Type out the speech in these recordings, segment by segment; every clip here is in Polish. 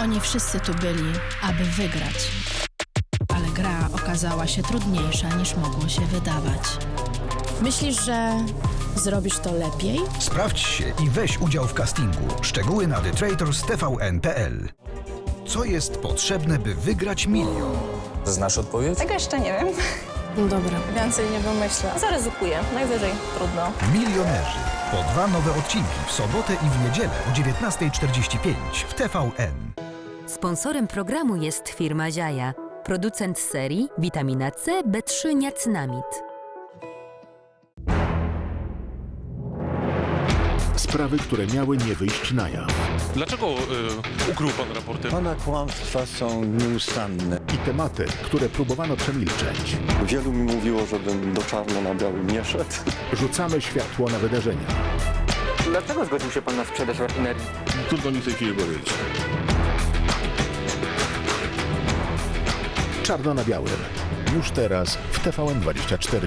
Oni wszyscy tu byli, aby wygrać. Ale gra okazała się trudniejsza niż mogło się wydawać. Myślisz, że zrobisz to lepiej? Sprawdź się i weź udział w castingu. Szczegóły na TheTrators.tvn.pl Co jest potrzebne, by wygrać milion? Znasz odpowiedź? Tego jeszcze nie wiem. Dobra. Więcej nie wymyślę. Zaryzykuję. Najwyżej. Trudno. Milionerzy. Po dwa nowe odcinki w sobotę i w niedzielę o 19.45 w TVN. Sponsorem programu jest firma Ziaja, producent serii Witamina C, B3, niacynamid. Sprawy, które miały nie wyjść na jaw. Dlaczego y, ukrył pan raporty? Pana kłamstwa są nieustanne. I tematy, które próbowano przemilczeć. Wielu mi mówiło, żebym do czarno na białym nie szedł. Rzucamy światło na wydarzenia. Dlaczego zgodził się pan na sprzedaż rafinerii? Trudno mi w tej chwili powiedzieć. Czarno na białym. Już teraz w TVN24+.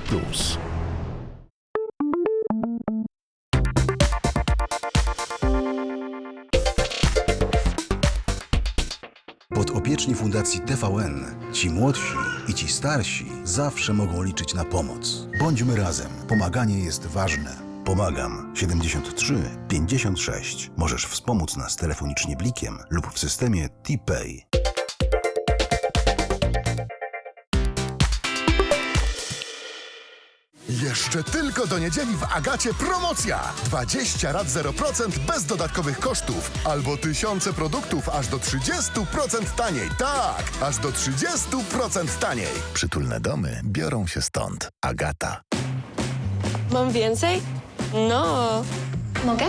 Podopieczni Fundacji TVN, ci młodsi i ci starsi zawsze mogą liczyć na pomoc. Bądźmy razem. Pomaganie jest ważne. Pomagam 73 56. Możesz wspomóc nas telefonicznie blikiem lub w systemie T-Pay. Jeszcze tylko do niedzieli w Agacie promocja! 20 rat 0% bez dodatkowych kosztów, albo tysiące produktów aż do 30% taniej. Tak, aż do 30% taniej. Przytulne domy biorą się stąd. Agata. Mam więcej? No. Mogę?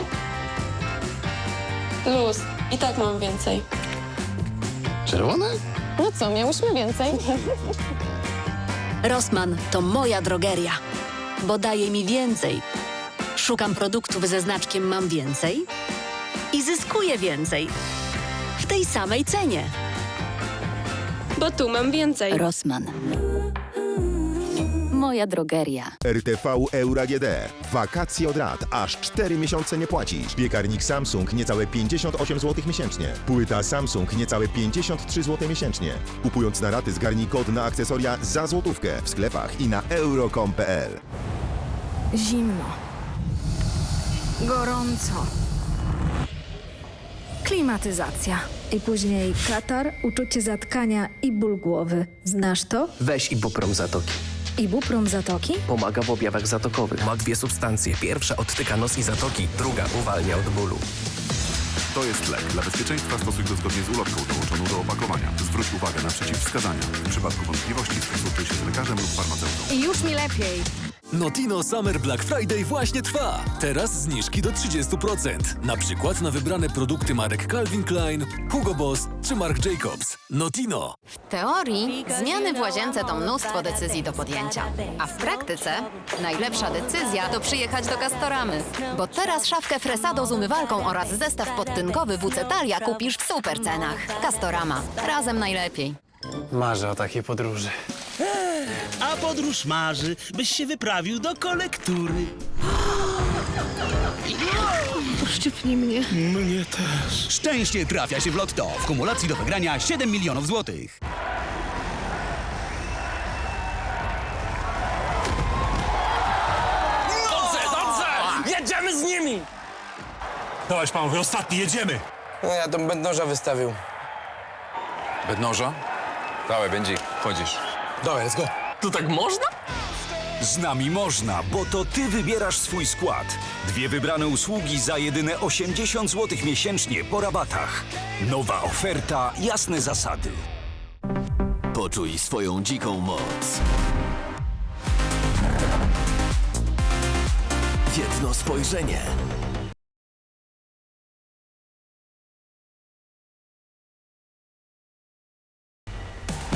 Luz. I tak mam więcej. Czerwone? No co, miałyśmy więcej? Rossmann to moja drogeria, bo daje mi więcej. Szukam produktów ze znaczkiem Mam Więcej i zyskuję więcej. W tej samej cenie. Bo tu mam więcej. Rossmann. Moja drogeria. RTV Euro AGD. Wakacje od rat. Aż 4 miesiące nie płacisz. Piekarnik Samsung niecałe 58 zł miesięcznie. Płyta Samsung niecałe 53 zł miesięcznie. Kupując na raty zgarnij kod na akcesoria za złotówkę w sklepach i na euro.com.pl. Zimno. Gorąco. Klimatyzacja. I później katar, uczucie zatkania i ból głowy. Znasz to? Weź Ibuprom Zatoki. Ibuprom zatoki? Pomaga w objawach zatokowych. Ma dwie substancje. Pierwsza odtyka nos i zatoki, druga uwalnia od bólu. To jest lek. Dla bezpieczeństwa stosuj go zgodnie z ulotką dołączoną do opakowania. Zwróć uwagę na przeciwwskazania. W przypadku wątpliwości skonsultuj się z lekarzem lub farmaceutą. I już mi lepiej. Notino Summer Black Friday właśnie trwa. Teraz zniżki do 30%. Na przykład na wybrane produkty marek Calvin Klein, Hugo Boss czy Marc Jacobs. Notino. W teorii zmiany w łazience to mnóstwo decyzji do podjęcia. A w praktyce najlepsza decyzja to przyjechać do Castoramy. Bo teraz szafkę Fresado z umywalką oraz zestaw podtynkowy WC Talia kupisz w super cenach. Castorama. Razem najlepiej. Marzę o takiej podróży. A podróż marzy, byś się wyprawił do kolektury. Uszczypnij mnie. Mnie też. Szczęście trafia się w lotto. W kumulacji do wygrania 7 milionów złotych. Dobrze, dobrze! Jedziemy z nimi! Dawaj pan, mówię, ostatni, jedziemy! No ja tą bednoża wystawił. Bednoża? Dawaj, będzie. Chodzisz. Dawaj, let's go. To tak można? Z nami można, bo to ty wybierasz swój skład. Dwie wybrane usługi za jedyne 80 zł miesięcznie po rabatach. Nowa oferta, jasne zasady. Poczuj swoją dziką moc. Jedno spojrzenie